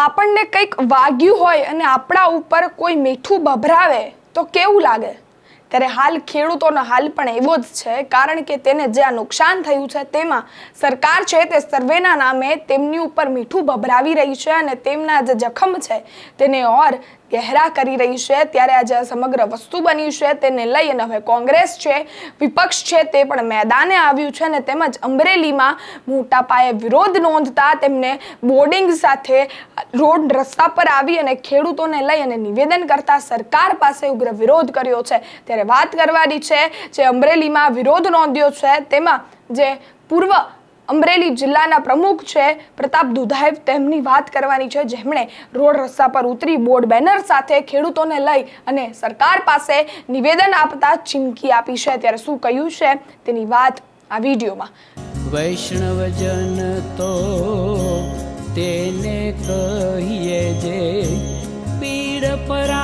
આપણને કંઈક વાગ્યું હોય અને આપણા ઉપર કોઈ મીઠું ભભરાવે તો કેવું લાગે? ત્યારે હાલ ખેડૂતોનો હાલ પણ એવો જ છે, કારણ કે તેને જે આ નુકસાન થયું છે તેમાં સરકાર છે તે સર્વેના નામે તેમની ઉપર મીઠું ભભરાવી રહી છે અને તેમના જે જખમ છે તેને ઓર ગહેરા કરી રહી છે. ત્યારે આજે સમગ્ર વસ્તુ બની છે તેને લઈ અને હવે કોંગ્રેસ છે, વિપક્ષ છે તે પણ મેદાને આવ્યું છે અને તેમજ અમરેલીમાં મોટા પાયે વિરોધ નોંધતા તેમને બોર્ડિંગ સાથે રોડ રસ્તા પર આવી અને ખેડૂતોને લઈ અને નિવેદન કરતા સરકાર પાસે ઉગ્ર વિરોધ કર્યો છે. ત્યારે વાત કરવાની છે જે અમરેલીમાં વિરોધ નોંધ્યો છે, તેમાં જે પૂર્વ અમરેલી જિલ્લાના પ્રમુખ છે પ્રતાપ દુધાઈવ તેમની વાત કરવાની છે. જેમણે રોડ રસ્તા પર ઉતરી બોર્ડ બેનર સાથે ખેડૂતોને લઈ અને સરકાર પાસે નિવેદન આપતા ચીમકી આપી છે. ત્યારે શું કહ્યું છે તેની વાત આ વિડીયોમાં. વૈષ્ણવજન તો તેને કહીએ જે પીડ પરાઈ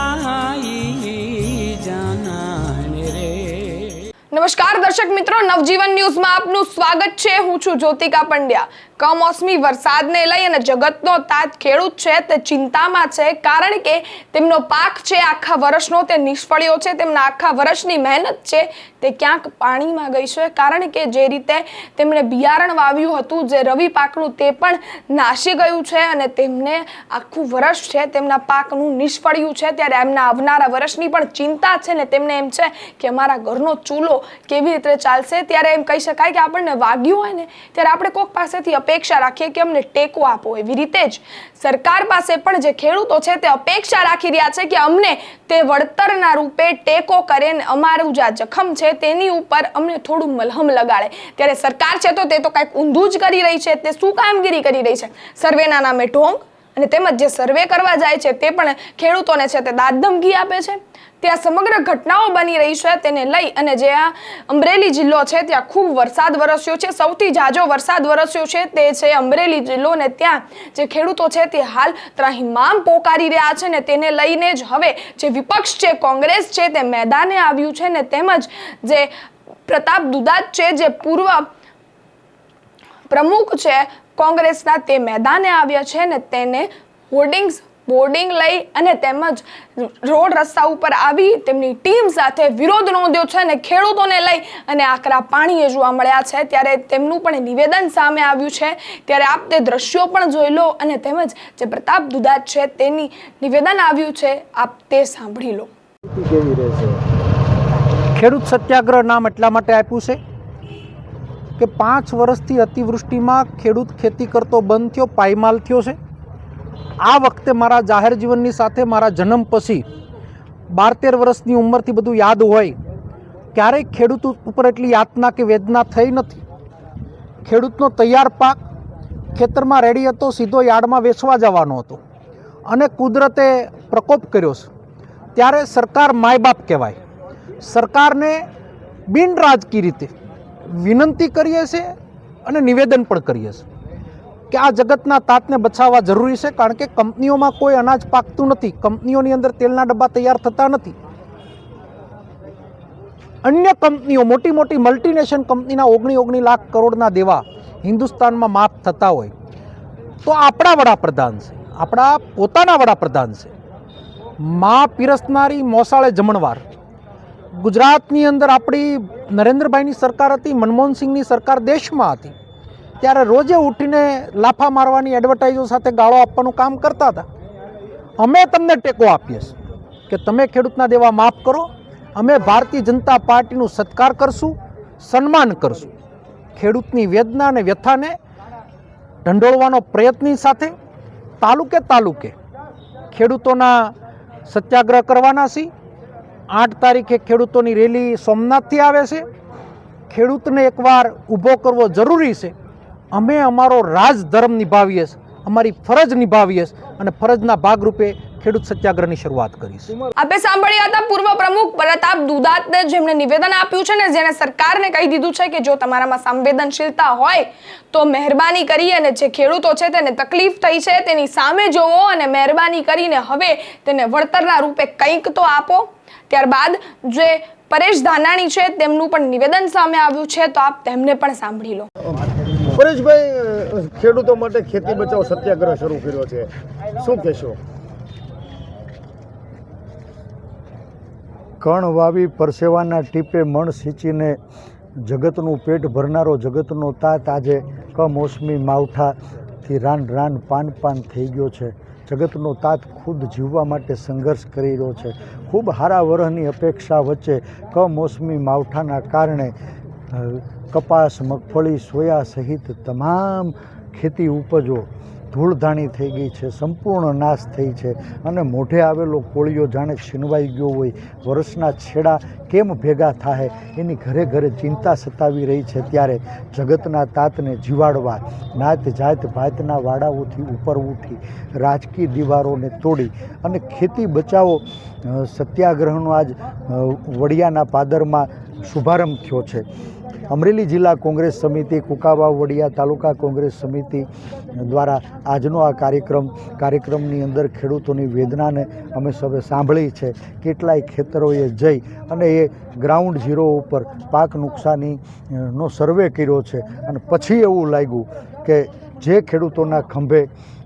નમસ્કાર દર્શક મિત્રો, નવજીવન ન્યૂઝમાં આપનું સ્વાગત છે. હું છું જ્યોતિકા પંડ્યા. કમોસમી વરસાદને લઈ અને જગતનો તાજ ખેડૂત છે તે ચિંતામાં છે, કારણ કે તેમનો પાક છે આખા વર્ષનો તે નિષ્ફળ્યો છે, તેમના આખા વર્ષની મહેનત છે તે ક્યાંક પાણીમાં ગઈ છે. કારણ કે જે રીતે તેમણે બિયારણ વાવ્યું હતું, જે રવિ પાકનું તે પણ નાસી ગયું છે અને તેમને આખું વર્ષ છે તેમના પાકનું નિષ્ફળ્યું છે. ત્યારે એમના આવનારા વર્ષની પણ ચિંતા છે ને તેમને એમ છે કે અમારા ઘરનો ચૂલો કેવી રીતે ચાલશે? ત્યારે એમ કહી શકાય કે આપણને વાગ્યું હોય ને, ત્યારે આપણે કોઈક પાસેથી અપેક્ષા રાખીએ કે અમને ટેકો આપો. એવી રીતે જ સરકાર પાસે પણ જે ખેડૂતો છે તે અપેક્ષા રાખી રહ્યા છે કે અમને તે વળતરના રૂપે ટેકો કરે અમારું જે આ જખમ છે તેની ઉપર અમને થોડું મલહમ લગાડે. ત્યારે સરકાર છે તો તે તો કાંઈક ઊંધું જ કરી રહી છે. તે શું કામગીરી કરી રહી છે? સર્વેના નામે ઢોંગ અને તેમજ જે સર્વે કરવા જાય છે તે પણ ખેડૂતોને છે તે દાદધમકી આપે છે. ત્યાં સમગ્ર ઘટનાઓ બની રહી છે. તેને લઈ અને જે આ અમરેલી જિલ્લો છે ત્યાં ખૂબ વરસાદ વરસ્યો છે. સૌથી જાજો વરસાદ વરસ્યો છે તે છે અમરેલી જિલ્લો ને ત્યાં જે ખેડૂતો છે તે હાલ ત્રાહિમામ પોકારી રહ્યા છે ને તેને લઈને જ હવે જે વિપક્ષ છે, કોંગ્રેસ છે તે મેદાને આવ્યું છે ને તેમજ જે પ્રતાપ દુદાત છે જે પૂર્વ પ્રમુખ છે કોંગ્રેસના તે મેદાને આવ્યા છે ને તેને હોર્ડિંગ્સ, બોર્ડિંગ લઈ અને તેમજ રોડ રસ્તા ઉપર આવી તેમની ટીમ સાથે વિરોધ નોંધ્યો છે અને ખેડૂતોને લઈ અને આકરા પાણીએ જોવા મળ્યા છે. ત્યારે તેમનું પણ નિવેદન સામે આવ્યું છે. ત્યારે આપ તે દ્રશ્યો પણ જોઈ લો અને તેમજ જે પ્રતાપ દુધાત છે તેની નિવેદન આવ્યું છે, આપ તે સાંભળી લો. ખેડૂત સત્યાગ્રહ નામ એટલા માટે આપ્યું છે? કે પાંચ વર્ષથી અતિવૃષ્ટિમાં ખેડૂત ખેતી કરતો બંધ થયો, પાયમાલ થયો છે. આ વખતે મારા જાહેર જીવનની સાથે મારા જન્મ પછી બાર તેર વર્ષની ઉંમરથી બધું યાદ હોય, ક્યારેય ખેડૂત ઉપર એટલી યાતના કે વેદના થઈ નથી. ખેડૂતનો તૈયાર પાક ખેતરમાં રેડી હતો, સીધો યાર્ડમાં વેચવા જવાનો હતો અને કુદરતે પ્રકોપ કર્યો છે. ત્યારે સરકાર માય બાપ કહેવાય. સરકારને બિન રાજકીય રીતે વિનંતી કરીએ છીએ અને નિવેદન પણ કરીએ છીએ કે આ જગતના તાતને બચાવવા જરૂરી છે, કારણ કે કંપનીઓમાં કોઈ અનાજ પાકતું નથી, કંપનીઓની અંદર તેલના ડબ્બા તૈયાર થતા નથી. અન્ય કંપનીઓ, મોટી મોટી મલ્ટીનેશનલ કંપનીના ઓગણી ઓગણી લાખ કરોડના દેવા હિન્દુસ્તાનમાં માફ થતા હોય. તો આપણા વડાપ્રધાન છે, આપણા પોતાના વડાપ્રધાન છે. માં પીરસનારી મોસાળે જમણવાર ગુજરાતની અંદર આપણી નરેન્દ્રભાઈની સરકાર હતી, મનમોહનસિંહની સરકાર દેશમાં હતી. ત્યારે રોજે ઉઠીને લાફા મારવાની એડવર્ટાઇઝો સાથે ગાળો આપવાનું કામ કરતા હતા. અમે તમને ટેકો આપીએ છીએ કે તમે ખેડૂતના દેવા માફ કરો. અમે ભારતીય જનતા પાર્ટીનું સત્કાર કરશું, સન્માન કરશું. ખેડૂતની વેદના અને વ્યથાને ઢંઢોળવાનો પ્રયત્નની સાથે તાલુકે તાલુકે ખેડૂતોના સત્યાગ્રહ કરવાના છીએ. આઠ તારીખે ખેડૂતોની રેલી સોમનાથથી આવે છે. ખેડૂતને એકવાર ઊભો કરવો જરૂરી છે. અમે અમારો રાજધર્મ નિભાવીએ છીએ અમારી ફરજ નિભાવીએ અને ફરજના ભાગરૂપે ખેડૂત સત્યાગ્રહની શરૂઆત કરીશું. આપે સાંભળ્યા હતા પૂર્વ પ્રમુખ પ્રતાપ દુદાતને જેમણે નિવેદન આપ્યું છે ને જેને સરકારને કહી દીધું છે કે જો તમારામાં સંવેદનશીલતા હોય તો મહેરબાની કરી અને જે ખેડૂતો છે તેને તકલીફ થઈ છે તેની સામે જોવો અને મહેરબાની કરીને હવે તેને વળતરના રૂપે કંઈક તો આપો. ત્યારબાદ જે પરેશ ધાનાણી છે તેમનું પણ નિવેદન સામે આવ્યું છે તો આપ તેમને પણ સાંભળી લો. પરેશભાઈ ખેડૂતો માટે ખેતી બચાવ સત્યાગ્રહ શરૂ કર્યો છે. શું કહેશો? કણ વાવી પરસેવાના ટીપે મણ સિંચીને જગતનું પેટ ભરનારો જગતનો તાત આજે કમોસમી માવઠાથી રાન રાન પાન પાન થઈ ગયો છે. જગતનો તાત ખુદ જીવવા માટે સંઘર્ષ કરી રહ્યો છે. ખૂબ હારા વરહની અપેક્ષા વચ્ચે કમોસમી માવઠાના કારણે કપાસ, મગફળી, સોયા સહિત તમામ ખેતી ઉપજો ધૂળધાણી થઈ ગઈ છે, સંપૂર્ણ નાશ થઈ છે અને મોઢે આવેલો કોળિયો જાણે છીનવાઈ ગયો હોય, વર્ષના છેડા કેમ ભેગા થાય એની ઘરે ઘરે ચિંતા સતાવી રહી છે ત્યારે જગતના તાતને જીવાડવા, નાત જાત ભાતના વાડાઓથી ઉપર ઉઠી, રાજકીય દીવારોને તોડી અને ખેતી બચાવો સત્યાગ્રહનો આજ વડિયાના પાદરમાં શુભારંભ થયો છે. અમરેલી જિલ્લા કોંગ્રેસ સમિતિ, કુકાવા વડિયા તાલુકા કોંગ્રેસ સમિતિ દ્વારા આજનો આ કાર્યક્રમ, કાર્યક્રમની અંદર ખેડૂતોની વેદનાને અમે સૌએ સાંભળી છે. કેટલાય ખેતરોએ જઈ અને એ ગ્રાઉન્ડ ઝીરો ઉપર પાક નુકસાની નો સર્વે કર્યો છે. અને પછી એવું લાગ્યું કે જે ખેડૂતોના ખંભે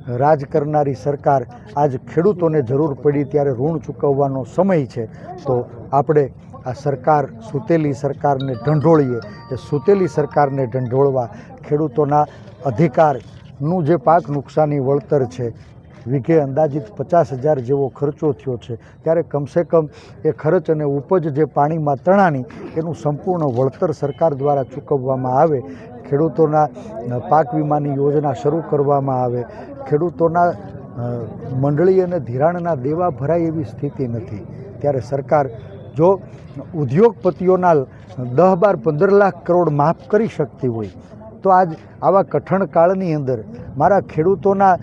રાજ કરનારી સરકાર આજ ખેડૂતોને જરૂર પડી ત્યારે ઋણ ચૂકવવાનો સમય છે. તો આપણે આ સરકાર, સૂતેલી સરકારને ઢંઢોળીએ. એ સૂતેલી સરકારને ઢંઢોળવા ખેડૂતોના અધિકારનું જે પાક નુકસાની વળતર છે, વીઘે અંદાજિત પચાસ હજાર જેવો ખર્ચો થયો છે, ત્યારે કમસે કમ એ ખર્ચ અને ઉપજ જે પાણીમાં તણાની, એનું સંપૂર્ણ વળતર સરકાર દ્વારા ચૂકવવામાં આવે ખેડૂતોના પાક વીમાની યોજના શરૂ કરવામાં આવે. ખેડૂતોના મંડળી અને ધિરાણના દેવા ભરાય એવી સ્થિતિ નથી. ત્યારે સરકાર જો ઉદ્યોગપતિઓના દહ બાર પંદર લાખ કરોડ માફ કરી શકતી હોય તો આજ આવા કઠણ કાળની અંદર મારા ખેડૂતોના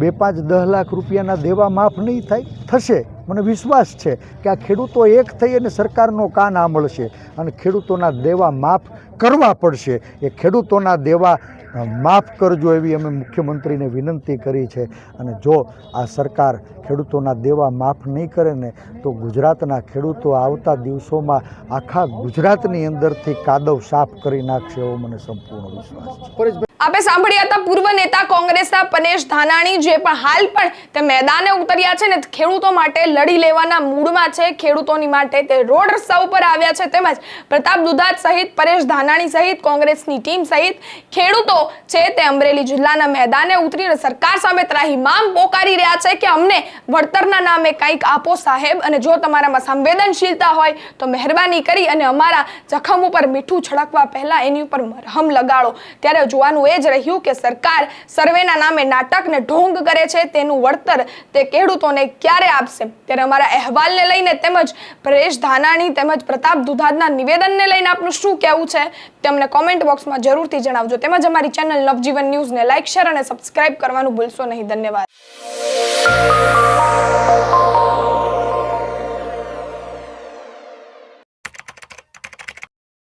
બે પાંચ દહ લાખ રૂપિયાના દેવા માફ નહીં થાય, થશે. મને વિશ્વાસ છે કે આ ખેડૂતો એક થઈ અને સરકારનો કાન આંબળશે અને ખેડૂતોના દેવા માફ કરવા પડશે. એ ખેડૂતોના દેવા માફ કરજો એવી અમે મુખ્યમંત્રીને વિનંતી કરી છે. અને જો આ સરકાર ખેડૂતોના દેવા માફ નહીં કરે ને, તો ગુજરાતના ખેડૂતો આવતા દિવસોમાં આખા ગુજરાતની અંદરથી કાદવ સાફ કરી નાખશે એવો મને સંપૂર્ણ વિશ્વાસ છે. પરેશભાઈ આપે સાંભળ્યા હતા પૂર્વ નેતા કોંગ્રેસના પનેશ ધાનાણી, જે પણ હાલ પણ તે મેદાને ઉતર્યા છે ને ખેડૂતો માટે લડી લેવાના મૂડમાં છે. ખેડૂતોની માટે તે રોડ રસ્તા ઉપર આવ્યા છે તેમજ પ્રતાપ દુધાત સહિત, પરેશ ધાનાણી સહિત, કોંગ્રેસની ટીમ સહિત ખેડૂતો છે તે અમરેલી જિલ્લાના મેદાને ઉતરીને સરકાર સામે ત્રાહિમામ પોકારી રહ્યા છે કે અમને વળતરના નામે કંઈક આપો સાહેબ. અને જો તમારામાં સંવેદનશીલતા હોય તો મહેરબાની કરી અને અમારા જખમ ઉપર મીઠું છળકવા પહેલાં એની ઉપર મરહમ લગાડો. ત્યારે જોવાનું એ જ રહ્યું કે સરકાર સર્વેના નામે નાટકને ઢોંગ કરે છે, તેનું વળતર તે ખેડૂતોને ક્યારે આપશે? ત્યારે અમારા અહેવાલને લઈને તેમજ પરેશ ધાનાણી તેમજ પ્રતાપ દુધાદના નિવેદનને લઈને આપનું શું કહેવું છે? તેમને કોમેન્ટ બોક્સમાં જરૂરથી જણાવજો. તેમજ અમારી ચેનલ નવજીવન ન્યૂઝને લાઇક શેર અને સબસ્ક્રાઇબ કરવાનું ભૂલશો નહીં. ધન્યવાદ.